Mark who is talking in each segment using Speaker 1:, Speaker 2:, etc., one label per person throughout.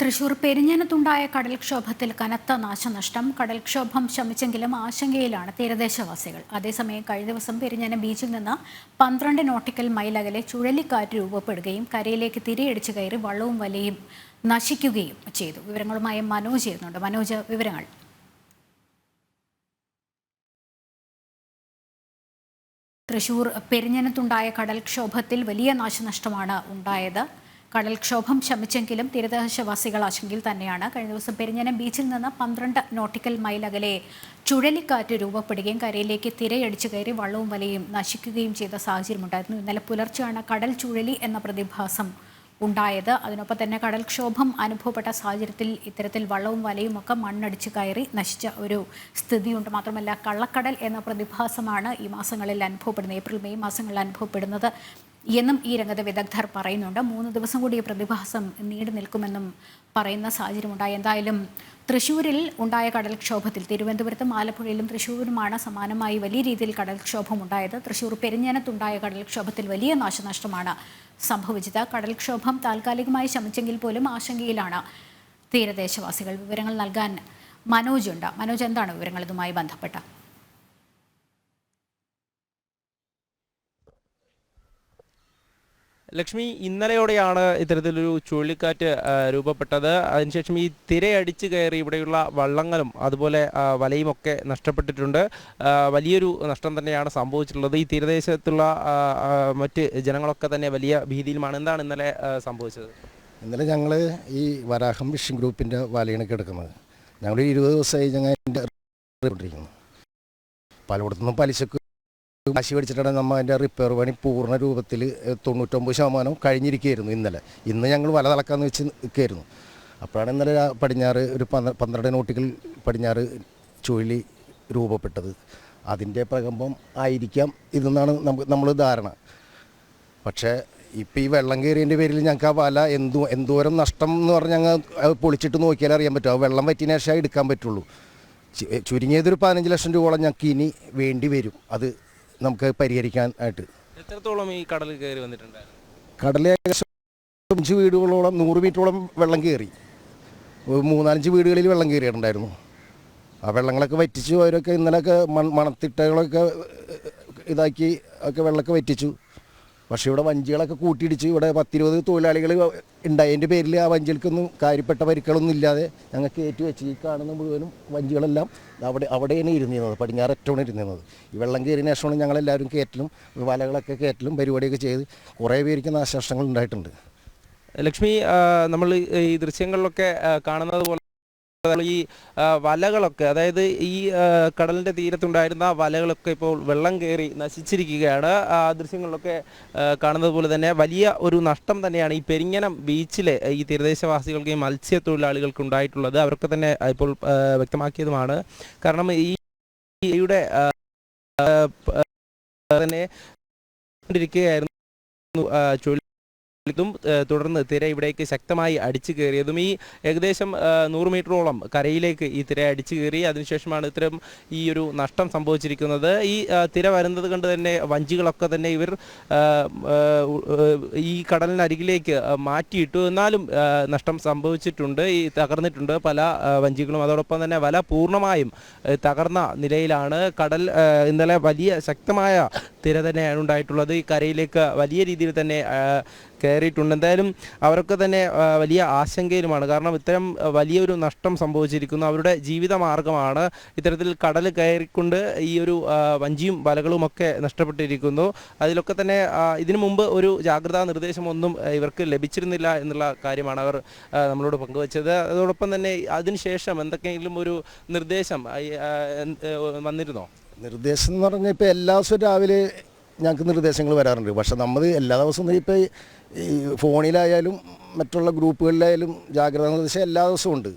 Speaker 1: തൃശൂർ പെരിഞ്ഞനത്തുണ്ടായ കടൽക്ഷോഭത്തിൽ കനത്ത നാശനഷ്ടം. കടൽക്ഷോഭം ശമിച്ചെങ്കിലും ആശങ്കയിലാണ് തീരദേശവാസികൾ. അതേസമയം കഴിഞ്ഞ ദിവസം പെരിഞ്ഞന ബീച്ചിൽ നിന്ന് പന്ത്രണ്ട് നോട്ടിക്കൽ മൈൽ അകലെ ചുഴലിക്കാറ്റ് രൂപപ്പെടുകയും കരയിലേക്ക് തിരയടിച്ചു കയറി വള്ളവും വലയും നശിക്കുകയും ചെയ്തു. വിവരങ്ങളുമായി മനോജ് ചെയ്യുന്നുണ്ട് മനോജ് വിവരങ്ങൾ. തൃശൂർ പെരിഞ്ഞനത്തുണ്ടായ കടൽക്ഷോഭത്തിൽ വലിയ നാശനഷ്ടമാണ് ഉണ്ടായത്. കടൽക്ഷോഭം ശമിച്ചെങ്കിലും തീരദേശവാസികൾ ആശങ്കയിൽ തന്നെയാണ്. കഴിഞ്ഞ ദിവസം പെരിഞ്ഞനം ബീച്ചിൽ നിന്ന് പന്ത്രണ്ട് നോട്ടിക്കൽ മൈൽ അകലെ ചുഴലിക്കാറ്റ് രൂപപ്പെടുകയും കരയിലേക്ക് തിരയടിച്ചു കയറി വള്ളവും വലയും നശിക്കുകയും ചെയ്ത സാഹചര്യമുണ്ടായിരുന്നു. ഇന്നലെ പുലർച്ചെയാണ് കടൽ ചുഴലി എന്ന പ്രതിഭാസം ഉണ്ടായത്. അതിനൊപ്പം തന്നെ കടൽക്ഷോഭം അനുഭവപ്പെട്ട സാഹചര്യത്തിൽ ഇത്തരത്തിൽ വള്ളവും വലയും ഒക്കെ മണ്ണടിച്ച് കയറി നശിച്ച ഒരു സ്ഥിതിയുണ്ട്. മാത്രമല്ല കള്ളക്കടൽ എന്ന പ്രതിഭാസമാണ് ഈ മാസങ്ങളിൽ അനുഭവപ്പെടുന്നത്. ഏപ്രിൽ മെയ് മാസങ്ങളിൽ അനുഭവപ്പെടുന്നത്. എന്നും ഈ രംഗത്തെ വിദഗ്ധർ പറയുന്നുണ്ട്. മൂന്ന് ദിവസം കൂടി ഈ പ്രതിഭാസം നീണ്ടു നിൽക്കുമെന്നും പറയുന്ന സാഹചര്യമുണ്ടായി. എന്തായാലും തൃശ്ശൂരിൽ ഉണ്ടായ കടൽക്ഷോഭത്തിൽ തിരുവനന്തപുരത്തും ആലപ്പുഴയിലും തൃശ്ശൂരുമാണ് സമാനമായി വലിയ രീതിയിൽ കടൽക്ഷോഭം ഉണ്ടായത് തൃശ്ശൂർ പെരിഞ്ഞനത്തുണ്ടായ കടൽക്ഷോഭത്തിൽ വലിയ നാശനഷ്ടമാണ് സംഭവിച്ചത്. കടൽക്ഷോഭം താൽക്കാലികമായി ശമിച്ചെങ്കിൽ പോലും ആശങ്കയിലാണ് തീരദേശവാസികൾ. വിവരങ്ങൾ നൽകാൻ മനോജ് ഉണ്ട്. മനോജ് എന്താണ് വിവരങ്ങൾ ഇതുമായി ബന്ധപ്പെട്ട?
Speaker 2: ലക്ഷ്മി ഇന്നലെയോടെയാണ് ഇത്തരത്തിലൊരു ചുഴലിക്കാറ്റ് രൂപപ്പെട്ടത്. അതിനുശേഷം ഈ തിരയടിച്ച് കയറി ഇവിടെയുള്ള വള്ളങ്ങളും അതുപോലെ വലയും ഒക്കെ നഷ്ടപ്പെട്ടിട്ടുണ്ട്. വലിയൊരു നഷ്ടം തന്നെയാണ് സംഭവിച്ചിട്ടുള്ളത്. ഈ തീരദേശത്തുള്ള മറ്റ് ജനങ്ങളൊക്കെ തന്നെ വലിയ ഭീതിയിലുമാണ്. എന്താണ് ഇന്നലെ സംഭവിച്ചത്?
Speaker 3: ഇന്നലെ ഞങ്ങൾ ഈ വരാഹം ഫിഷിംഗ് ഗ്രൂപ്പിന്റെ വലയാണ് കിടക്കുന്നത്. ഞങ്ങൾ ഇരുപത് ദിവസമായി ഞങ്ങൾ പലയിടത്തുനിന്നും പലിശക്ക് കാശ് പിടിച്ചിട്ടാണ് നമ്മൾ അതിന്റെ റിപ്പയർ പണി പൂർണ രൂപത്തിൽ തൊണ്ണൂറ്റൊമ്പത് ശതമാനം കഴിഞ്ഞിരിക്കുകയായിരുന്നു ഇന്നലെ. ഇന്ന് ഞങ്ങൾ വല തളക്കാന്ന് വെച്ച് നിൽക്കുകയായിരുന്നു. അപ്പോഴാണ് ഇന്നലെ പടിഞ്ഞാറ് ഒരു പന്ത്ര- പന്ത്രണ്ട് നോട്ടിക്കൽ പടിഞ്ഞാറ് ചുഴലി രൂപപ്പെട്ടത്. അതിന്റെ പ്രകമ്പം ആയിരിക്കാം ഇതെന്നാണ് നമുക്ക് നമ്മൾ ധാരണ. പക്ഷേ ഇപ്പം ഈ വെള്ളം കയറിയതിന്റെ പേരിൽ ഞങ്ങൾക്ക് ആ വല എന്തോ എന്തോരം നഷ്ടം എന്ന് പറഞ്ഞാൽ ഞങ്ങൾ പൊളിച്ചിട്ട് നോക്കിയാൽ അറിയാൻ പറ്റും. ആ വെള്ളം വറ്റിയ ശേഷം എടുക്കാൻ പറ്റുള്ളൂ. ചുരുങ്ങിയതൊരു പതിനഞ്ച് ലക്ഷം രൂപയോളം ഞങ്ങൾക്ക് ഇനി വേണ്ടി വരും. അത് നമുക്ക് പരിഹരിക്കാൻ ആയിട്ട്
Speaker 2: എത്രത്തോളം ഈ കടൽ കയറി വന്നിട്ടുണ്ടായിരുന്നു?
Speaker 3: കടൽ ഏകദേശം അഞ്ച് വീടുകളോളം നൂറ് മീറ്ററോളം വെള്ളം കയറി. മൂന്നാലഞ്ച് വീടുകളിൽ വെള്ളം കയറിയിട്ടുണ്ടായിരുന്നു. ആ വെള്ളങ്ങളൊക്കെ വറ്റിച്ചു അവരൊക്കെ ഇന്നലെയൊക്കെ മൺ മണത്തിട്ടകളൊക്കെ ഇതാക്കി ഒക്കെ വെള്ളമൊക്കെ വറ്റിച്ചു. പക്ഷേ ഇവിടെ വഞ്ചികളൊക്കെ കൂട്ടിയിടിച്ച് ഇവിടെ പത്തിരുപത് തൊഴിലാളികൾ ഉണ്ടായതിന്റെ പേരിൽ ആ വഞ്ചികൾക്കൊന്നും കാര്യപ്പെട്ട പരിക്കുകളൊന്നും ഇല്ലാതെ ഞങ്ങൾക്ക് ഏറ്റു വെച്ച് ഈ കാണുന്ന മുഴുവനും വഞ്ചികളെല്ലാം അവിടെ അവിടെയാണ് ഇരുന്നിരുന്നത് പടിഞ്ഞാററ്റമാണ് ഇരുന്നിരുന്നത്. ഈ വെള്ളം കയറിയ ശേഷമാണ് ഞങ്ങളെല്ലാവരും കയറ്റലും വലകളൊക്കെ കയറ്റലും പരിപാടിയൊക്കെ ചെയ്ത് കുറേ പേർക്ക് നാശനഷ്ടങ്ങൾ ഉണ്ടായിട്ടുണ്ട്.
Speaker 2: ലക്ഷ്മി നമ്മൾ ഈ ദൃശ്യങ്ങളിലൊക്കെ കാണുന്നത് പോലെ ഈ വലകളൊക്കെ. അതായത് ഈ കടലിന്റെ തീരത്തുണ്ടായിരുന്ന വലകളൊക്കെ ഇപ്പോൾ വെള്ളം കയറി നശിച്ചിരിക്കുകയാണ്. ആ ദൃശ്യങ്ങളിലൊക്കെ കാണുന്നത് പോലെ തന്നെ വലിയ ഒരു നഷ്ടം തന്നെയാണ് ഈ പെരിങ്ങനം ബീച്ചിലെ ഈ തീരദേശവാസികൾക്ക് ഈ മത്സ്യത്തൊഴിലാളികൾക്ക് ഉണ്ടായിട്ടുള്ളത്. അവർക്ക് തന്നെ ഇപ്പോൾ വ്യക്തമാക്കിയതുമാണ്. കാരണം ഈ ആ, തന്നെ ചുഴലി ും തുടർന്ന് തിര ഇവിടേക്ക് ശക്തമായി അടിച്ചു കയറിയതും ഈ ഏകദേശം നൂറ് മീറ്ററോളം കരയിലേക്ക് ഈ തിര അടിച്ചു കയറി. അതിനുശേഷമാണ് ഇത്തരം ഈ ഒരു നഷ്ടം സംഭവിച്ചിരിക്കുന്നത്. ഈ തിര വരുന്നത് കൊണ്ട് തന്നെ വഞ്ചികളൊക്കെ തന്നെ ഇവർ ഈ കടലിനരികിലേക്ക് മാറ്റിയിട്ടു. എന്നാലും നഷ്ടം സംഭവിച്ചിട്ടുണ്ട് ഈ തകർന്നിട്ടുണ്ട് പല വഞ്ചികളും. അതോടൊപ്പം തന്നെ വല പൂർണമായും തകർന്ന നിലയിലാണ് കടൽ ഇന്നലെ വലിയ ശക്തമായ തിര തന്നെയാണ് ഉണ്ടായിട്ടുള്ളത്. ഈ കരയിലേക്ക് വലിയ രീതിയിൽ തന്നെ കയറിയിട്ടുണ്ട്. എന്തായാലും അവരൊക്കെ തന്നെ വലിയ ആശങ്കയിലുമാണ്. കാരണം ഇത്തരം വലിയൊരു നഷ്ടം സംഭവിച്ചിരിക്കുന്നു. അവരുടെ ജീവിത മാർഗമാണ് ഇത്തരത്തിൽ കടൽ കയറിക്കൊണ്ട് ഈ ഒരു വഞ്ചിയും വലകളും ഒക്കെ നഷ്ടപ്പെട്ടിരിക്കുന്നു. അതിലൊക്കെ തന്നെ ഇതിനു മുമ്പ് ഒരു ജാഗ്രതാ നിർദ്ദേശമൊന്നും ഇവർക്ക് ലഭിച്ചിരുന്നില്ല എന്നുള്ള കാര്യമാണ് അവർ നമ്മളോട് പങ്കുവച്ചത്. അതോടൊപ്പം തന്നെ അതിനുശേഷം എന്തൊക്കെയെങ്കിലും ഒരു നിർദ്ദേശം വന്നിരുന്നോ?
Speaker 3: നിർദ്ദേശം എന്ന് പറഞ്ഞാൽ ഇപ്പോൾ എല്ലാ ദിവസവും രാവിലെ ഞങ്ങൾക്ക് നിർദ്ദേശങ്ങൾ വരാറുണ്ട്. പക്ഷെ നമ്മൾ എല്ലാ ദിവസവും ഇപ്പോൾ ഈ ഫോണിലായാലും മറ്റുള്ള ഗ്രൂപ്പുകളിലായാലും ജാഗ്രതാ നിർദ്ദേശം എല്ലാ ദിവസവും ഉണ്ട്.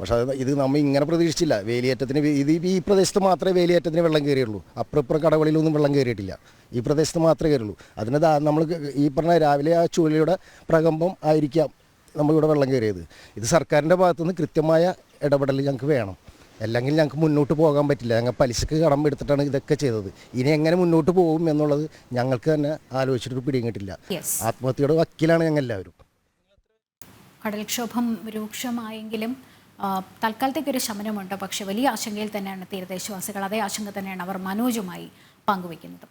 Speaker 3: പക്ഷേ അത് ഇത് നമ്മൾ ഇങ്ങനെ പ്രതീക്ഷിച്ചില്ല. വേലിയേറ്റത്തിന് ഇത് ഈ പ്രദേശത്ത് മാത്രമേ വേലിയേറ്റത്തിന് വെള്ളം കയറിയുള്ളൂ. അപ്പുറപ്പുറം കടകളിലൊന്നും വെള്ളം കയറിയിട്ടില്ല. ഈ പ്രദേശത്ത് മാത്രമേ കയറുള്ളൂ അതിന് നമ്മൾ ഈ പറഞ്ഞ രാവിലെ ആ ചുഴലിയുടെ പ്രകമ്പം ആയിരിക്കാം നമ്മളിവിടെ വെള്ളം കയറിയത്. ഇത് സർക്കാരിന്റെ ഭാഗത്തുനിന്ന് കൃത്യമായ ഇടപെടൽ ഞങ്ങൾക്ക് വേണം. അല്ലെങ്കിൽ ഞങ്ങൾക്ക് മുന്നോട്ട് പോകാൻ പറ്റില്ല. ഞങ്ങൾ പലിശക്ക് കടം എടുത്തിട്ടാണ് ഇതൊക്കെ ചെയ്തത്. ഇനി എങ്ങനെ മുന്നോട്ട് പോകും എന്നുള്ളത് ഞങ്ങൾക്ക് തന്നെ ആലോചിച്ചിട്ട് പിടിയും കിട്ടില്ല. ആത്മഹത്യയുടെ വക്കീലാണ് ഞങ്ങൾ എല്ലാവരും.
Speaker 1: കടൽക്ഷോഭം രൂക്ഷമായെങ്കിലും തൽക്കാലത്തേക്ക് തൽക്കാലത്തേക്കൊരു ശമനമുണ്ട്. പക്ഷെ വലിയ ആശങ്കയിൽ തന്നെയാണ് തീരദേശവാസികൾ. അതേ ആശങ്ക തന്നെയാണ് അവർ മനോജുമായി പങ്കുവയ്ക്കുന്നത്.